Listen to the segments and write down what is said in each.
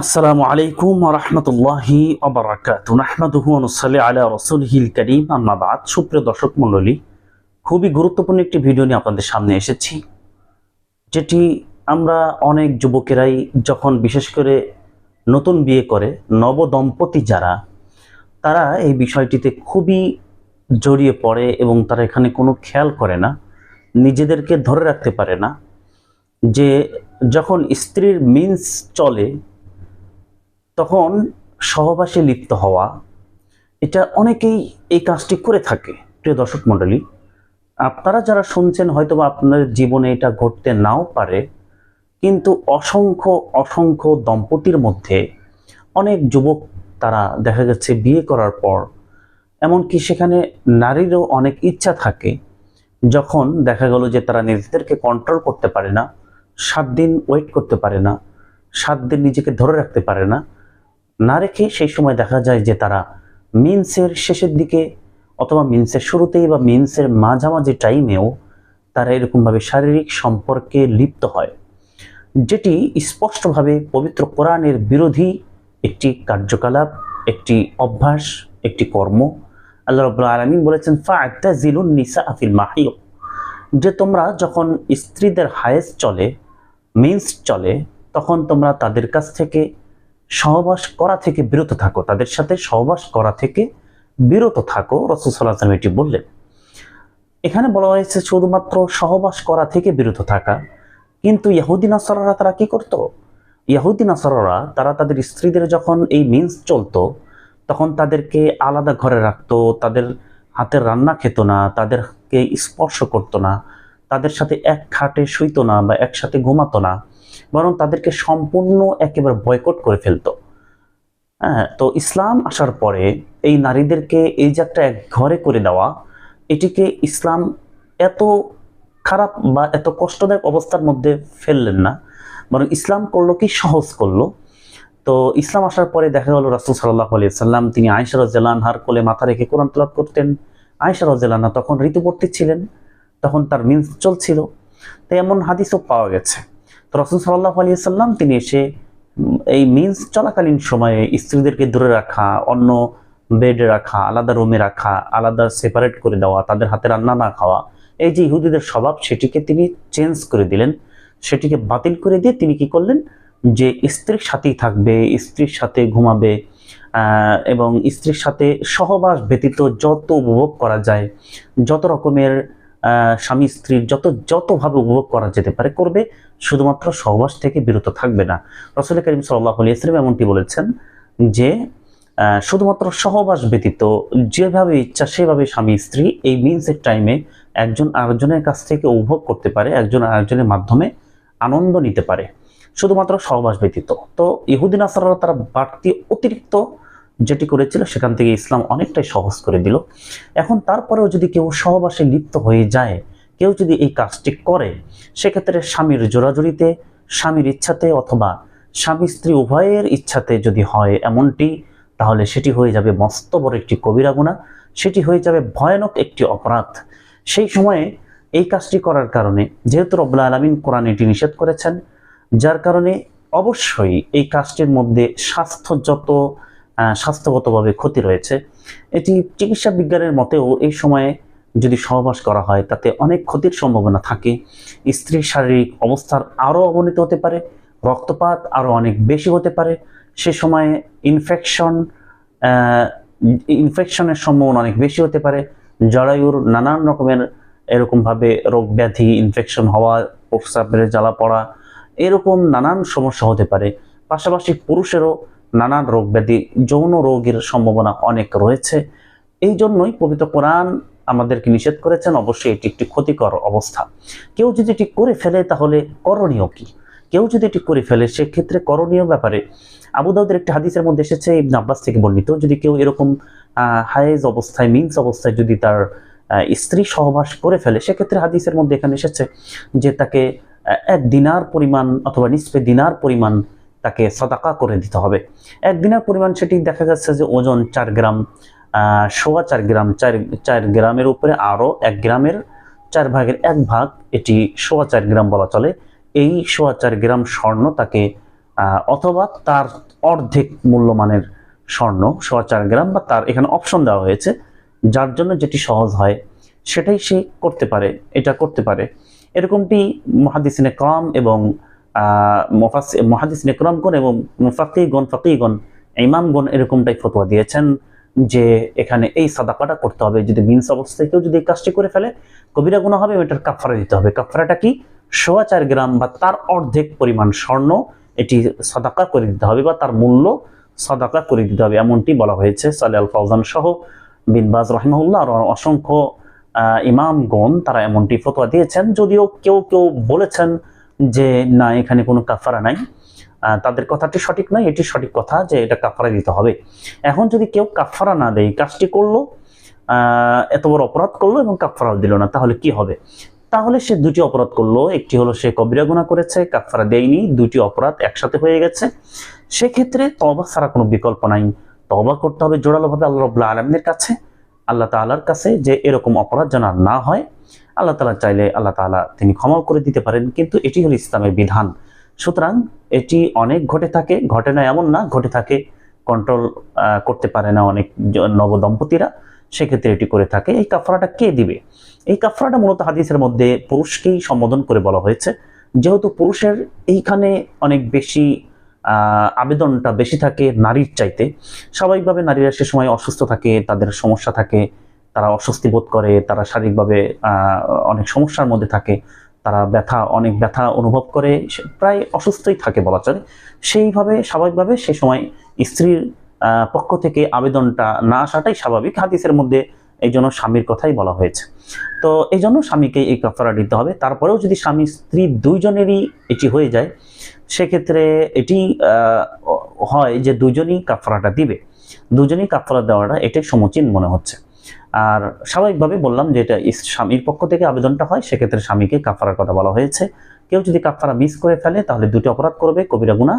আসসালামু আলাইকুম রহমতুল্লাহি অবরাকাত নাহমাদুহু অনুসাল্লি আলা রসুলহিল করিম। আম্মা বাদ। সুপ্রিয় দর্শক মণ্ডলী, খুবই গুরুত্বপূর্ণ একটি ভিডিও নিয়ে আপনাদের সামনে এসেছি, যেটি আমরা অনেক যুবকেরাই যখন বিশেষ করে নতুন বিয়ে করে নবদম্পতি যারা, তারা এই বিষয়টিতে খুবই জড়িয়ে পড়ে এবং তারা এখানে কোনো খেয়াল করে না, নিজেদেরকে ধরে রাখতে পারে না যে যখন স্ত্রীর মিন্স চলে তখন সহবাসে লিপ্ত হওয়া, এটা অনেকেই এই কাজটি করে থাকে। প্রিয় দর্শক মণ্ডলী, আপনারা যারা শুনছেন হয়তো আপনাদের জীবনে এটা ঘটতে নাও পারে, কিন্তু অসংখ্য অসংখ্য দম্পতির মধ্যে অনেক যুবক তারা দেখা যাচ্ছে বিয়ে করার পর, এমনকি সেখানে নারীরও অনেক ইচ্ছা থাকে, যখন দেখা গেল যে তারা নিজেদেরকে কন্ট্রোল করতে পারে না, সাত দিন ওয়েট করতে পারে না, সাত দিন নিজেকে ধরে রাখতে পারে না না রেখে সেই সময় দেখা যায় যে তারা মিন্সের শেষের দিকে অথবা মিন্সের শুরুতেই বা মিন্সের মাঝামাঝি টাইমেও তারা এরকমভাবে শারীরিক সম্পর্কে লিপ্ত হয়, যেটি স্পষ্টভাবে পবিত্র কোরআনের বিরোধী একটি কার্যকলাপ, একটি অভ্যাস, একটি কর্ম। আল্লাহ রব্লা আলমিন বলেছেন ফায়তা জিলুন নিসা আফিল মাহিও যে তোমরা যখন স্ত্রীদের হায়েস চলে, মিন্স চলে, তখন তোমরা তাদের কাছ থেকে সহবাস করা থেকে বিরত থাকো, তাদের সাথে সহবাস করা থেকে বিরত থাকো, রসুল সাল্লাহ এটি বললেন। এখানে বলা হয়েছে শুধুমাত্র সহবাস করা থেকে বিরত থাকা, কিন্তু ইয়াহুদ্দিন আসররা তারা কি করতো? ইয়াহুদ্দিন আসররা তারা তাদের স্ত্রীদের যখন এই মিন্স চলতো, তখন তাদেরকে আলাদা ঘরে রাখতো, তাদের হাতের রান্না খেত না, তাদেরকে স্পর্শ করতো না, তাদের সাথে এক খাটে শুইতো না বা একসাথে ঘুমাতো না। বরং তাদেরকে সম্পূর্ণ একেবারে বয়কট করে ফেলতো। হ্যাঁ তো ইসলাম আসার পরে এই নারীদেরকে এই যাত্রা এক ঘরে করে দেওয়া এটিকে ইসলাম এত খারাপ বা এত কষ্টদায়ক অবস্থার মধ্যে ফেললেন না, বরং ইসলাম করল কি? সহজ করল। তো ইসলাম আসার পরে দেখা গেল রাসুল সাল্লাহ আলিয়া সাল্লাম তিনি আয়সা রাজ্লানহার কোলে মাথা রেখে কোরআন তলাপ করতেন। আয়সা রাজ্লানহা তখন ঋতুবর্তী ছিলেন, তখন তার মিন্স চলছিল। তাই এমন হাদিসও পাওয়া গেছে। তো রসুল সাল্লাহ আলিয়া সাল্লাম তিনি এসে এই মিন্স চলাকালীন সময়ে স্ত্রীদেরকে দূরে রাখা, অন্য বেডে রাখা, আলাদা রুমে রাখা, আলাদা সেপারেট করে দেওয়া, তাদের হাতে রান্না না খাওয়া, এই যে ইহুদিদের স্বভাব, সেটিকে তিনি চেঞ্জ করে দিলেন। সেটিকে বাতিল করে দিয়ে তিনি কি করলেন? যে স্ত্রীর সাথেই থাকবে, স্ত্রীর সাথে ঘুমাবে এবং স্ত্রীর সাথে সহবাস ব্যতীত যত উপভোগ করা যায়, যত রকমের স্বামী স্ত্রীর যত যতভাবে উপভোগ করা যেতে পারে করবে, শুধুমাত্র সহবাস থেকে বিরত থাকবে না। রসুল করিম সাল্লাহ আলী ইসলাম এমনটি বলেছেন যে শুধুমাত্র সহবাস ব্যতীত যেভাবে ইচ্ছা সেভাবে স্বামী স্ত্রী এই মিন্সের টাইমে একজন আরেকজনের কাছ থেকে উপভোগ করতে পারে, একজন আরেকজনের মাধ্যমে আনন্দ নিতে পারে। শুধুমাত্র সহবাস ব্যতীত। তো ইহুদিন আসাররা তারা বাড়তি অতিরিক্ত যেটি করেছিল, সেখান থেকে ইসলাম অনেকটাই সহজ করে দিল। এখন তারপরেও যদি কেউ সহবাসে লিপ্ত হয়ে যায়, কেউ যদি এই কাজটি করে, সেক্ষেত্রে স্বামীর জোরাজুরিতে, স্বামীর ইচ্ছাতে অথবা স্বামী স্ত্রী উভয়ের ইচ্ছাতে যদি হয় এমনটি, তাহলে সেটি হয়ে যাবে মস্ত বড় একটি কবিরা গুণা। সেটি হয়ে যাবে ভয়ানক একটি অপরাধ। সেই সময়ে এই কাজটি করার কারণে, যেহেতু রব্লা আলমিন কোরআন এটি নিষেধ করেছেন, যার কারণে অবশ্যই এই কাজটির মধ্যে স্বাস্থ্য যত স্বাস্থ্যগতভাবে ক্ষতি রয়েছে। এটি চিকিৎসা বিজ্ঞানের মতেও এই সময়ে যদি সহবাস করা হয়, তাতে অনেক ক্ষতির সম্ভাবনা থাকে। স্ত্রীর শারীরিক অবস্থার আরও অবনতি হতে পারে, রক্তপাত আরও অনেক বেশি হতে পারে। সে সময়ে ইনফেকশন ইনফেকশনের সম্ভাবনা অনেক বেশি হতে পারে। জরায়ুর নানান রকমের এরকমভাবে রোগ ব্যাধি ইনফেকশন হওয়া, প্রস্রাবের জ্বালা পড়া, এরকম নানান সমস্যা হতে পারে। পাশাপাশি পুরুষেরও নানান রোগ ব্যাধি, যৌন রোগের সম্ভাবনা অনেক রয়েছে। এই জন্যই পবিত্র কোরআন আমাদেরকে নিষেধ করেছেন, অবশ্যই এটি একটি ক্ষতিকর অবস্থা। কেউ যদি এটি করে ফেলে, তাহলে করণীয় কি? কেউ যদি এটি করে ফেলে, সেক্ষেত্রে করণীয় ব্যাপারে আবু দাউদের একটি হাদিসের মধ্যে এসেছে, ইবনে আব্বাস থেকে বর্ণিত, যদি কেউ এরকম হায়েজ অবস্থায়, মিন্স অবস্থায় যদি তার স্ত্রী সহবাস করে ফেলে, সেক্ষেত্রে হাদিসের মধ্যে এখানে এসেছে যে তাকে এক দিনার পরিমাণ অথবা নিষ্পে দিনার পরিমাণ তাকে সদাকা করে দিতে হবে। এক দিনের পরিমাণ সেটি দেখা যাচ্ছে যে ওজন চার গ্রাম সোয়া চার গ্রাম, চার চার গ্রামের উপরে আরও এক গ্রামের চার ভাগের এক ভাগ এটি সোয়া চার গ্রাম বলা চলে। এই সোয়া চার গ্রাম স্বর্ণ তাকে অথবা তার অর্ধেক মূল্যমানের স্বর্ণ সোয়া চার গ্রাম বা তার এখানে অপশন দেওয়া হয়েছে, যার জন্য যেটি সহজ হয় সেটাই সে করতে পারে, এটা করতে পারে। এরকমটি মহাদিসিনে করাম এবং মহাদিসিনে করামগণ এবং মুফাকিগণ ফাকিগণ ইমামগণ এরকমটাই ফতোয়া দিয়েছেন যে এখানে এই সাদাকাটা করতে হবে। যদি মিন্স অবস্থায় কেউ যদি এই কাজটি করে ফেলে, কবিরা গুণা হবে এটার কাফারা দিতে হবে। কাফারাটা কি? সোয়া চার গ্রাম বা তার অর্ধেক পরিমাণ স্বর্ণ এটি সদাকা করে দিতে হবে বা তার মূল্য সদাকা করে দিতে হবে। এমনটি বলা হয়েছে সালে আল ফৌজান সহ বিনবাজ রহমাউল্লাহ আর অসংখ্য ইমামগণ তারা এমনটি ফতোয়া দিয়েছেন। যদিও কেউ কেউ বলেছেন যে, না, এখানে কোনো কাফারা নাই। তাদের কথাটি সঠিক নয়, এটি সঠিক কথা যে, এটা কাফারা দিতে হবে। এখন যদি কেউ কাফারা না দেয়, কাজটি করল এত বড় অপরাধ করল এবং কাফারা দিল না, তাহলে কি হবে? তাহলে সে দুটি অপরাধ করল, একটি হলো সে কবিরা গুণা করেছে কাফারা দেয়নি, দুটি অপরাধ একসাথে হয়ে গেছে। সেক্ষেত্রে তবা ছাড়া কোনো বিকল্প নাই। তবা করতে হবে জোরালোভাবে আল্লাহ রব্লা আলমদের কাছে। আল্লাহ তাআলার কাছে যে এরকম অপরাধ যেন আর না হয়, আল্লাহ তাআলা চাইলে আল্লাহ তাআলা তিনি ক্ষমাও করে দিতে পারেন, কিন্তু এটি হলো ইসলামের বিধান। সুতরাং এটি অনেক ঘটে থাকে, ঘটে না এমন না, ঘটে থাকে কন্ট্রোল করতে পারে না অনেক জ- নবদম্পতিরা, সেক্ষেত্রে এটি করে থাকে। এই কাফরাটা কে দিবে? এই কাফরাটা মূলত হাদিসের মধ্যে পুরুষকেই সম্বোধন করে বলা হয়েছে। যেহেতু পুরুষের এইখানে অনেক বেশি আবেদনটা বেশি থাকে নারীর চাইতে। স্বাভাবিকভাবে নারীরা সে সময় অসুস্থ থাকে, তাদের সমস্যা থাকে, তারা অস্বস্তি বোধ করে, তারা শারীরিকভাবে অনেক সমস্যার মধ্যে থাকে, তারা ব্যথা, অনেক ব্যথা অনুভব করে প্রায় অসুস্থই থাকে বলা চলে। সেইভাবে স্বাভাবিকভাবে সে সময় স্ত্রীর পক্ষ থেকে আবেদনটা না আসাটাই স্বাভাবিক। হাদিসের মধ্যে এই জন্য স্বামীর কথাই বলা হয়েছে। তো এই জন্য স্বামীকে এই কাফারা দিতে হবে। তারপরেও যদি স্বামী স্ত্রী দুইজনেরই এটি হয়ে যায় সেক্ষেত্রে এটি হয় যে দুজনই কাফারাটা দিবে। দুজনই কাফারা দেওয়াটা এটাই সমীচীন মনে হচ্ছে। আর স্বাভাবিকভাবে বললাম যে এটা স্বামীর পক্ষ থেকে আবেদনটা হয়, সেক্ষেত্রে স্বামীকে কাফারার কথা বলা হয়েছে। কেউ যদি কাফারা মিস করে ফেলে, তাহলে দুটি অপরাধ করবে, কবিরা গুণা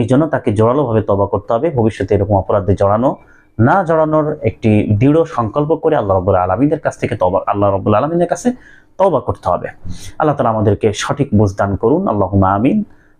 এই জন্য তাকে জোরালোভাবে তবা করতে হবে। ভবিষ্যতে এরকম অপরাধে জড়ানো, না জড়ানোর একটি দৃঢ় সংকল্প করে আল্লাহ রব্বুল আলমিনের কাছ থেকে তবা আল্লাহ রব্বুল আলমিনের কাছে তবা করতে হবে। আল্লাহ তালা আমাদেরকে সঠিক বুঝদান করুন। আল্লাহ আমিন।